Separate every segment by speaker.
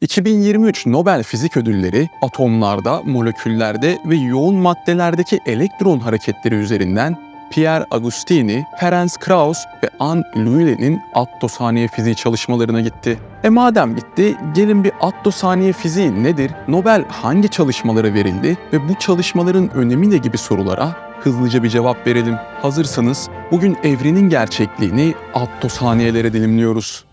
Speaker 1: 2023 Nobel Fizik Ödülleri atomlarda, moleküllerde ve yoğun maddelerdeki elektron hareketleri üzerinden Pierre Agostini, Ferenc Krauss ve Anne Lully'nin attosaniye fiziği çalışmalarına gitti. E madem gitti, gelin bir attosaniye fiziği nedir, Nobel hangi çalışmalara verildi ve bu çalışmaların önemi ne gibi sorulara hızlıca bir cevap verelim. Hazırsanız bugün evrenin gerçekliğini attosaniyelere dilimliyoruz.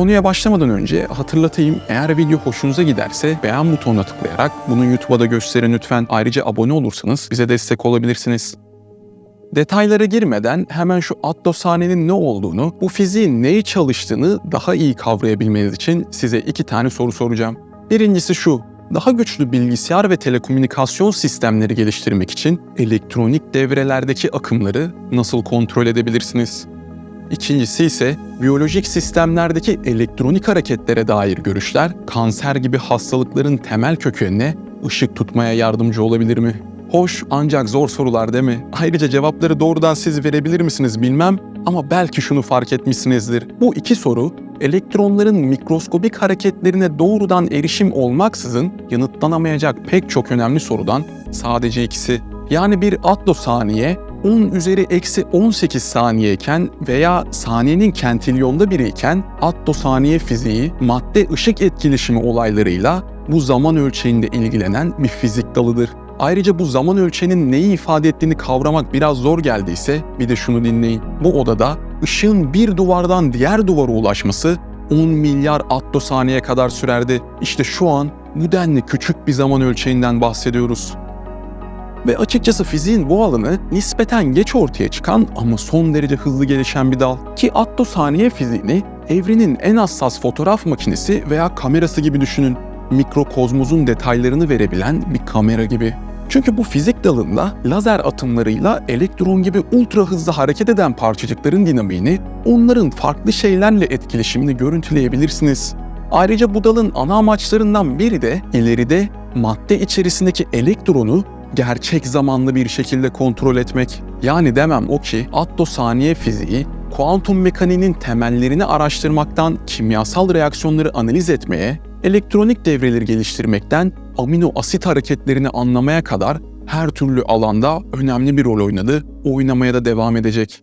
Speaker 1: Konuya başlamadan önce hatırlatayım eğer video hoşunuza giderse beğen butonuna tıklayarak bunu YouTube'a da gösterin lütfen. Ayrıca abone olursanız bize destek olabilirsiniz. Detaylara girmeden hemen şu attoshanenin ne olduğunu, bu fiziğin neyi çalıştığını daha iyi kavrayabilmeniz için size iki tane soru soracağım. Birincisi şu, daha güçlü bilgisayar ve telekomünikasyon sistemleri geliştirmek için elektronik devrelerdeki akımları nasıl kontrol edebilirsiniz? İkincisi ise biyolojik sistemlerdeki elektronik hareketlere dair görüşler kanser gibi hastalıkların temel kökenine ışık tutmaya yardımcı olabilir mi? Hoş ancak zor sorular değil mi? Ayrıca cevapları doğrudan siz verebilir misiniz bilmem ama belki şunu fark etmişsinizdir. Bu iki soru elektronların mikroskobik hareketlerine doğrudan erişim olmaksızın yanıtlanamayacak pek çok önemli sorudan sadece ikisi. Yani bir attosaniye 10 üzeri eksi 18 saniyeyken veya saniyenin kentrilyonda biriyken attosaniye fiziği madde ışık etkileşimi olaylarıyla bu zaman ölçeğinde ilgilenen bir fizik dalıdır. Ayrıca bu zaman ölçeğinin neyi ifade ettiğini kavramak biraz zor geldiyse bir de şunu dinleyin. Bu odada ışığın bir duvardan diğer duvara ulaşması 10 milyar attosaniye kadar sürerdi. İşte şu an bu denli küçük bir zaman ölçeğinden bahsediyoruz. Ve açıkçası fiziğin bu alanı nispeten geç ortaya çıkan ama son derece hızlı gelişen bir dal. Ki attosaniye fiziğini evrenin en hassas fotoğraf makinesi veya kamerası gibi düşünün. Mikrokozmozun detaylarını verebilen bir kamera gibi. Çünkü bu fizik dalında lazer atımlarıyla elektron gibi ultra hızlı hareket eden parçacıkların dinamiğini, onların farklı şeylerle etkileşimini görüntüleyebilirsiniz. Ayrıca bu dalın ana amaçlarından biri de ileride madde içerisindeki elektronu gerçek zamanlı bir şekilde kontrol etmek. Yani demem o ki attosaniye fiziği kuantum mekaniğinin temellerini araştırmaktan kimyasal reaksiyonları analiz etmeye, elektronik devreleri geliştirmekten amino asit hareketlerini anlamaya kadar her türlü alanda önemli bir rol oynadı, oynamaya da devam edecek.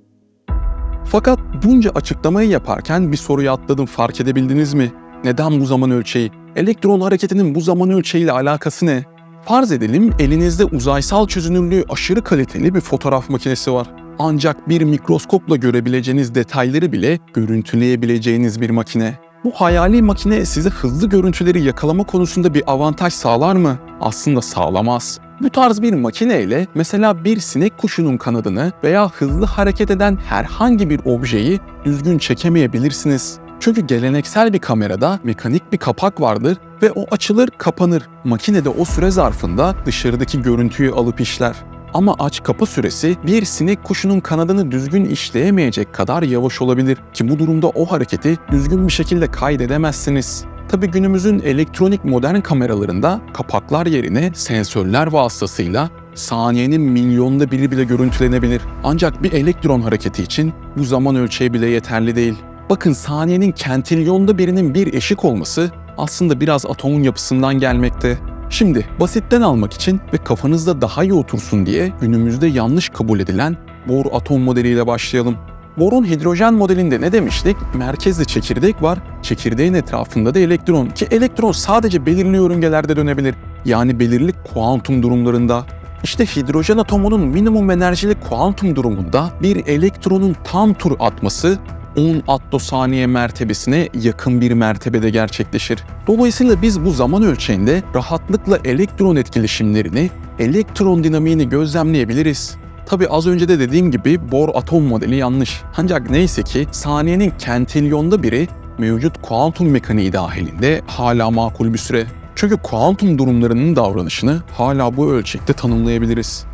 Speaker 1: Fakat bunca açıklamayı yaparken bir soruyu atladım fark edebildiniz mi? Neden bu zaman ölçeği? Elektron hareketinin bu zaman ölçeğiyle alakası ne? Farz edelim elinizde uzaysal çözünürlüğü aşırı kaliteli bir fotoğraf makinesi var. Ancak bir mikroskopla görebileceğiniz detayları bile görüntüleyebileceğiniz bir makine. Bu hayali makine size hızlı görüntüleri yakalama konusunda bir avantaj sağlar mı? Aslında sağlamaz. Bu tarz bir makine ile mesela bir sinek kuşunun kanadını veya hızlı hareket eden herhangi bir objeyi düzgün çekemeyebilirsiniz. Çünkü geleneksel bir kamerada mekanik bir kapak vardır ve o açılır kapanır. Makinede o süre zarfında dışarıdaki görüntüyü alıp işler. Ama aç kapa süresi bir sinek kuşunun kanadını düzgün işleyemeyecek kadar yavaş olabilir ki bu durumda o hareketi düzgün bir şekilde kaydedemezsiniz. Tabi günümüzün elektronik modern kameralarında kapaklar yerine sensörler vasıtasıyla saniyenin milyonda biri bile görüntülenebilir. Ancak bir elektron hareketi için bu zaman ölçeği bile yeterli değil. Bakın saniyenin kentrilyonda birinin bir eşik olması aslında biraz atomun yapısından gelmekte. Şimdi basitten almak için ve kafanızda daha iyi otursun diye günümüzde yanlış kabul edilen Bohr atom modeliyle başlayalım. Bohr'un hidrojen modelinde ne demiştik? Merkezde çekirdek var, çekirdeğin etrafında da elektron. Ki elektron sadece belirli yörüngelerde dönebilir. Yani belirli kuantum durumlarında. İşte hidrojen atomunun minimum enerjili kuantum durumunda bir elektronun tam tur atması 10 attosaniye mertebesine yakın bir mertebede gerçekleşir. Dolayısıyla biz bu zaman ölçeğinde rahatlıkla elektron etkileşimlerini, elektron dinamiğini gözlemleyebiliriz. Tabi az önce de dediğim gibi Bohr atom modeli yanlış. Ancak neyse ki saniyenin kentrilyonda biri mevcut kuantum mekaniği dahilinde hala makul bir süre. Çünkü kuantum durumlarının davranışını hala bu ölçekte tanımlayabiliriz.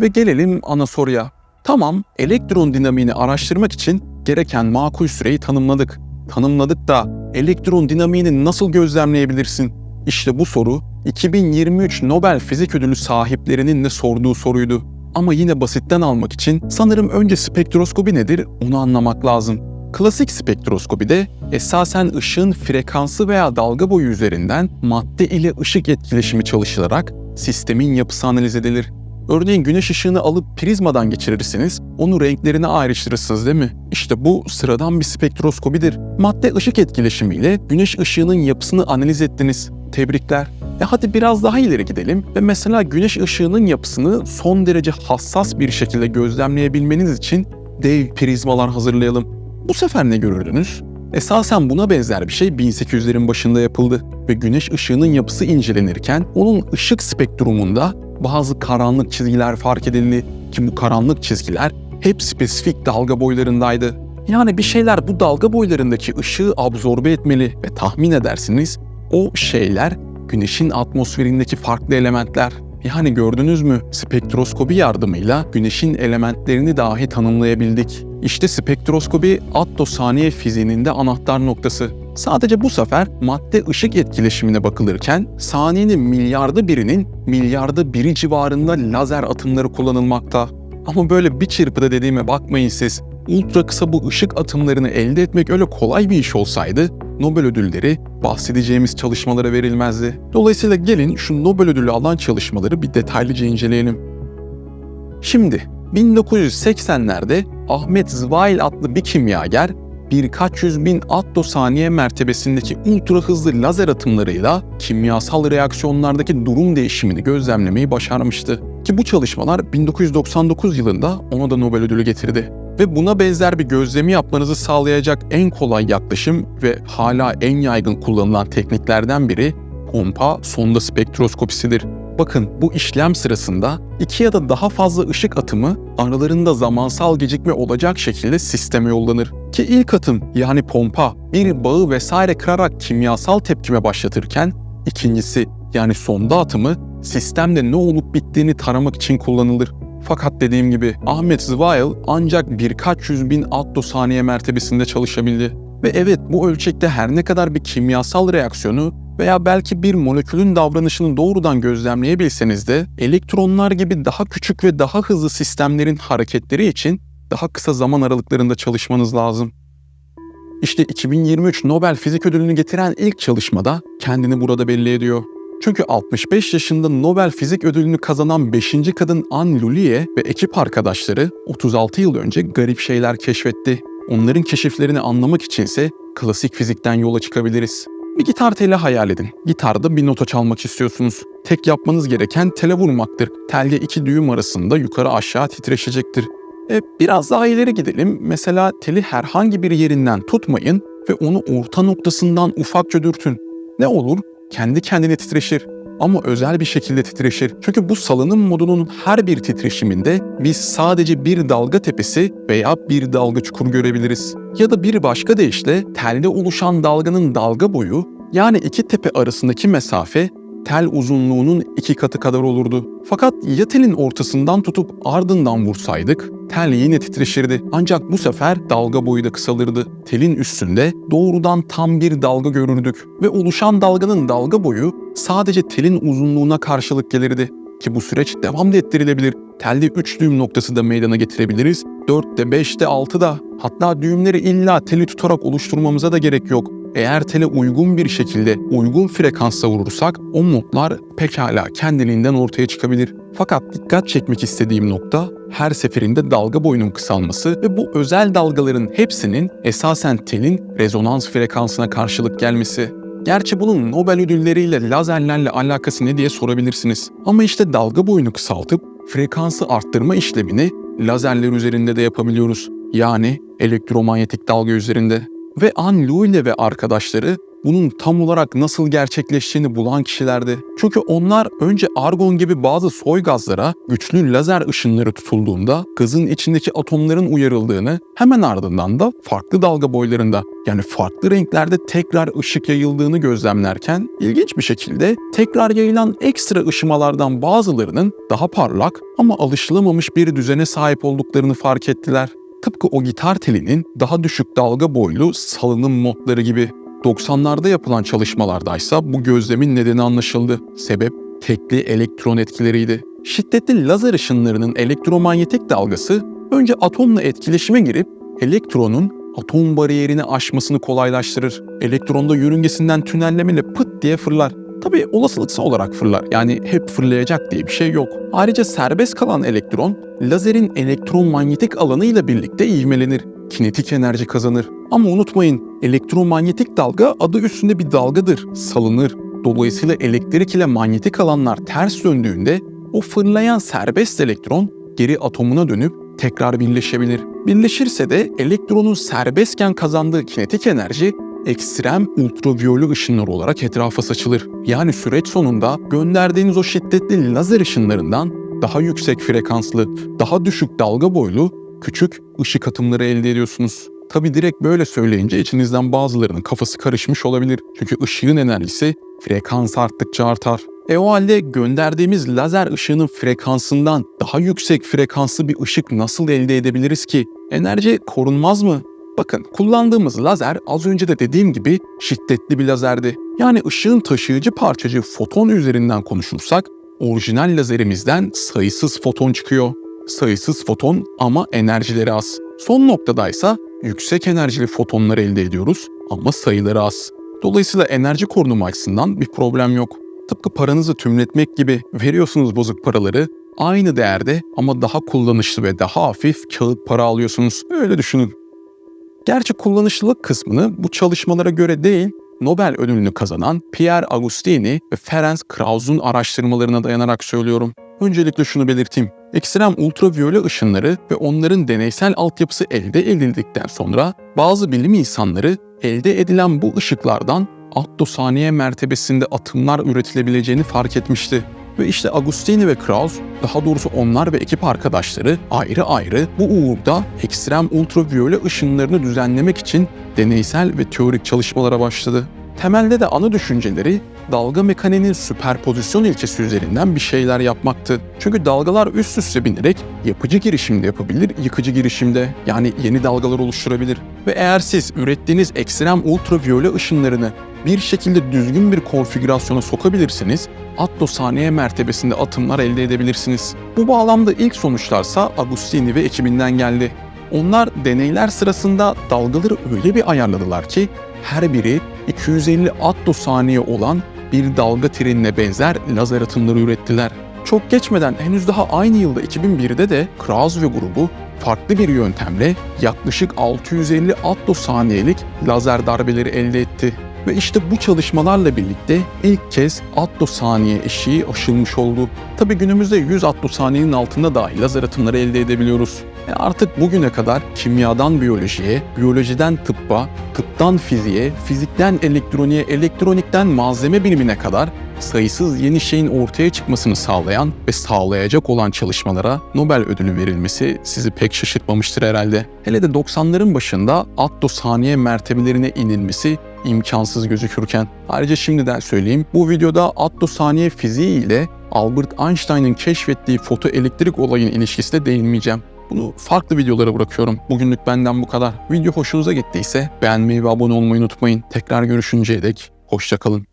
Speaker 1: Ve gelelim ana soruya. Tamam, elektron dinamiğini araştırmak için gereken makul süreyi tanımladık. Tanımladık da elektron dinamiğini nasıl gözlemleyebilirsin? İşte bu soru 2023 Nobel Fizik Ödülü sahiplerinin de sorduğu soruydu. Ama yine basitten almak için sanırım önce spektroskopi nedir onu anlamak lazım. Klasik spektroskopide esasen ışığın frekansı veya dalga boyu üzerinden madde ile ışık etkileşimi çalışılarak sistemin yapısı analiz edilir. Örneğin güneş ışığını alıp prizmadan geçirirsiniz, onu renklerine ayrıştırırsınız değil mi? İşte bu sıradan bir spektroskopidir. Madde ışık etkileşimiyle güneş ışığının yapısını analiz ettiniz. Tebrikler. E hadi biraz daha ileri gidelim ve mesela güneş ışığının yapısını son derece hassas bir şekilde gözlemleyebilmeniz için dev prizmalar hazırlayalım. Bu sefer ne görürdünüz? Esasen buna benzer bir şey 1800'lerin başında yapıldı ve güneş ışığının yapısı incelenirken onun ışık spektrumunda bazı karanlık çizgiler fark edildi ki bu karanlık çizgiler hep spesifik dalga boylarındaydı. Yani bir şeyler bu dalga boylarındaki ışığı absorbe etmeli ve tahmin edersiniz o şeyler güneşin atmosferindeki farklı elementler. Yani gördünüz mü spektroskopi yardımıyla güneşin elementlerini dahi tanımlayabildik. İşte spektroskopi attosaniye fiziğinin de anahtar noktası. Sadece bu sefer madde ışık etkileşimine bakılırken saniyenin milyarda birinin milyarda biri civarında lazer atımları kullanılmakta. Ama böyle bir çırpıda dediğime bakmayın siz. Ultra kısa bu ışık atımlarını elde etmek öyle kolay bir iş olsaydı Nobel ödülleri bahsedeceğimiz çalışmalara verilmezdi. Dolayısıyla gelin şu Nobel ödülü alan çalışmaları bir detaylıca inceleyelim. Şimdi 1980'lerde Ahmet Zweil adlı bir kimyager birkaç yüz bin attosaniye mertebesindeki ultra hızlı lazer atımlarıyla kimyasal reaksiyonlardaki durum değişimini gözlemlemeyi başarmıştı. Ki bu çalışmalar 1999 yılında ona da Nobel ödülü getirdi. Ve buna benzer bir gözlemi yapmanızı sağlayacak en kolay yaklaşım ve hala en yaygın kullanılan tekniklerden biri pompa sonda spektroskopisidir. Bakın bu işlem sırasında iki ya da daha fazla ışık atımı aralarında zamansal gecikme olacak şekilde sisteme yollanır. Ki ilk atım yani pompa bir bağı vesaire kırarak kimyasal tepkime başlatırken ikincisi yani sonda atımı sistemde ne olup bittiğini taramak için kullanılır. Fakat dediğim gibi Ahmet Zweil ancak birkaç yüz bin attosaniye mertebesinde çalışabildi. Ve evet bu ölçekte her ne kadar bir kimyasal reaksiyonu veya belki bir molekülün davranışını doğrudan gözlemleyebilseniz de elektronlar gibi daha küçük ve daha hızlı sistemlerin hareketleri için daha kısa zaman aralıklarında çalışmanız lazım. İşte 2023 Nobel Fizik Ödülünü getiren ilk çalışmada kendini burada belli ediyor. Çünkü 65 yaşında Nobel Fizik Ödülünü kazanan 5. kadın Anne Lulie ve ekip arkadaşları 36 yıl önce garip şeyler keşfetti. Onların keşiflerini anlamak içinse klasik fizikten yola çıkabiliriz. Bir gitar teli hayal edin. Gitarda bir nota çalmak istiyorsunuz. Tek yapmanız gereken tele vurmaktır. Telde iki düğüm arasında yukarı aşağı titreşecektir. E, biraz daha ileri gidelim. Mesela teli herhangi bir yerinden tutmayın ve onu orta noktasından ufakça dürtün. Ne olur? Kendi kendine titreşir ama özel bir şekilde titreşir. Çünkü bu salınım modunun her bir titreşiminde biz sadece bir dalga tepesi veya bir dalga çukur görebiliriz. Ya da bir başka deyişle telde oluşan dalganın dalga boyu yani iki tepe arasındaki mesafe tel uzunluğunun iki katı kadar olurdu. Fakat ya telin ortasından tutup ardından vursaydık tel yine titreşirdi. Ancak bu sefer dalga boyu da kısalırdı. Telin üstünde doğrudan tam bir dalga görürdük ve oluşan dalganın dalga boyu sadece telin uzunluğuna karşılık gelirdi ki bu süreç devam da ettirilebilir. Telde 3 düğüm noktası da meydana getirebiliriz. 4'te, 5'te, 6'da. Hatta düğümleri illa teli tutarak oluşturmamıza da gerek yok. Eğer tele uygun bir şekilde uygun frekansta vurursak o modlar pekala kendiliğinden ortaya çıkabilir. Fakat dikkat çekmek istediğim nokta her seferinde dalga boyunun kısalması ve bu özel dalgaların hepsinin esasen telin rezonans frekansına karşılık gelmesi. Gerçi bunun Nobel ödülleriyle lazerlerle alakası ne diye sorabilirsiniz. Ama işte dalga boyunu kısaltıp frekansı arttırma işlemini lazerler üzerinde de yapabiliyoruz. Yani elektromanyetik dalga üzerinde. Ve Anne Louis ve arkadaşları bunun tam olarak nasıl gerçekleştiğini bulan kişilerdi. Çünkü onlar önce argon gibi bazı soy gazlara güçlü lazer ışınları tutulduğunda gazın içindeki atomların uyarıldığını hemen ardından da farklı dalga boylarında yani farklı renklerde tekrar ışık yayıldığını gözlemlerken ilginç bir şekilde tekrar yayılan ekstra ışımalardan bazılarının daha parlak ama alışılamamış bir düzene sahip olduklarını fark ettiler. Tıpkı o gitar telinin daha düşük dalga boylu salınım modları gibi. 90'larda yapılan çalışmalardaysa bu gözlemin nedeni anlaşıldı. Sebep tekli elektron etkileriydi. Şiddetli lazer ışınlarının elektromanyetik dalgası önce atomla etkileşime girip elektronun atom bariyerini aşmasını kolaylaştırır. Elektronda yörüngesinden tünellemeyle pıt diye fırlar. Tabi olasılıksal olarak fırlar. Yani hep fırlayacak diye bir şey yok. Ayrıca serbest kalan elektron lazerin elektron manyetik alanıyla birlikte ivmelenir. Kinetik enerji kazanır. Ama unutmayın elektromanyetik dalga adı üstünde bir dalgadır. Salınır. Dolayısıyla elektrik ile manyetik alanlar ters döndüğünde o fırlayan serbest elektron geri atomuna dönüp tekrar birleşebilir. Birleşirse de elektronun serbestken kazandığı kinetik enerji ekstrem ultraviyole ışınlar olarak etrafa saçılır. Yani süreç sonunda gönderdiğiniz o şiddetli lazer ışınlarından daha yüksek frekanslı, daha düşük dalga boylu küçük ışık atımları elde ediyorsunuz. Tabi direkt böyle söyleyince içinizden bazılarının kafası karışmış olabilir. Çünkü ışığın enerjisi frekans arttıkça artar. E o halde gönderdiğimiz lazer ışığının frekansından daha yüksek frekanslı bir ışık nasıl elde edebiliriz ki? Enerji korunmaz mı? Bakın kullandığımız lazer az önce de dediğim gibi şiddetli bir lazerdi. Yani ışığın taşıyıcı parçacığı foton üzerinden konuşursak orijinal lazerimizden sayısız foton çıkıyor. Sayısız foton ama enerjileri az. Son noktadaysa yüksek enerjili fotonlar elde ediyoruz ama sayıları az. Dolayısıyla enerji korunumu açısından bir problem yok. Tıpkı paranızı tümletmek gibi veriyorsunuz bozuk paraları, aynı değerde ama daha kullanışlı ve daha hafif kağıt para alıyorsunuz. Öyle düşünün. Gerçi kullanışlılık kısmını bu çalışmalara göre değil, Nobel ödülünü kazanan Pierre Agostini ve Ferenc Krauss'un araştırmalarına dayanarak söylüyorum. Öncelikle şunu belirteyim. Ekstrem ultraviyole ışınları ve onların deneysel altyapısı elde edildikten sonra bazı bilim insanları elde edilen bu ışıklardan attosaniye mertebesinde atımlar üretilebileceğini fark etmişti. Ve işte Agustini ve Krauss, daha doğrusu onlar ve ekip arkadaşları ayrı ayrı bu uğurda ekstrem ultraviyole ışınlarını düzenlemek için deneysel ve teorik çalışmalara başladı. Temelde de ana düşünceleri dalga mekaniğinin süperpozisyon ilkesi üzerinden bir şeyler yapmaktı. Çünkü dalgalar üst üste binerek yapıcı girişimde yapabilir, yıkıcı girişimde yani yeni dalgalar oluşturabilir. Ve eğer siz ürettiğiniz ekstrem ultraviyole ışınlarını bir şekilde düzgün bir konfigürasyona sokabilirsiniz, attosaniye mertebesinde atımlar elde edebilirsiniz. Bu bağlamda ilk sonuçlarsa Agustini ve ekibinden geldi. Onlar deneyler sırasında dalgaları öyle bir ayarladılar ki her biri 250 attosaniye olan bir dalga trenine benzer lazer atımları ürettiler. Çok geçmeden henüz daha aynı yılda 2001'de de Krauss ve grubu farklı bir yöntemle yaklaşık 650 attosaniyelik lazer darbeleri elde etti. Ve işte bu çalışmalarla birlikte ilk kez attosaniye eşiği aşılmış oldu. Tabi günümüzde 100 attosaniyenin altında dahi lazer atımları elde edebiliyoruz. E artık bugüne kadar kimyadan biyolojiye, biyolojiden tıbba, tıptan fiziğe, fizikten elektroniğe, elektronikten malzeme bilimine kadar sayısız yeni şeyin ortaya çıkmasını sağlayan ve sağlayacak olan çalışmalara Nobel ödülü verilmesi sizi pek şaşırtmamıştır herhalde. Hele de 90'ların başında attosaniye mertebelerine inilmesi imkansız gözükürken. Ayrıca şimdiden söyleyeyim, bu videoda attosaniye fiziği ile Albert Einstein'ın keşfettiği fotoelektrik olayın ilişkisine değinmeyeceğim. Bunu farklı videolara bırakıyorum. Bugünlük benden bu kadar. Video hoşunuza gittiyse beğenmeyi ve abone olmayı unutmayın. Tekrar görüşünceye dek hoşçakalın.